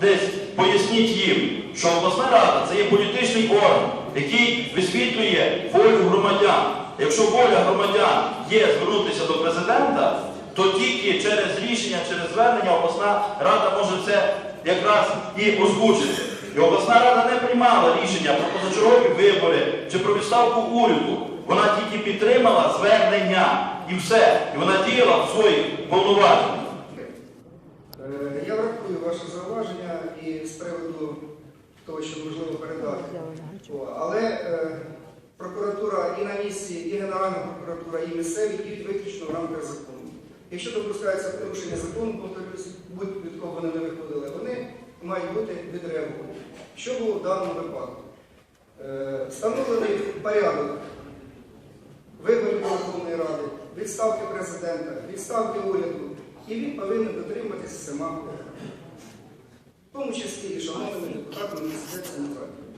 десь поясніть їм, що обласна рада це є політичний орган, який висвітлює волю громадян. Якщо воля громадян є звернутися до президента, то тільки через рішення, через звернення обласна рада може це якраз і озвучити. І обласна рада не приймала рішення про позачергові вибори чи про відставку уряду. Вона тільки підтримала звернення і все. І вона діяла в своїх повноваженнях. Ваше зауваження і з приводу того, що можливо передати. О, Але е, прокуратура і на місці, і Генеральна прокуратура, і місцеві діють виключно в рамках закону. Якщо допускається порушення закону, повторюсь, будь від кого вони не виходили, вони мають бути відреаговані. Що було в даному випадку? Е, Встановлений порядок виборів Верховної Ради, відставки президента, відставки уряду, і він повинен дотримуватися всіма. В тому числі шановними депутатами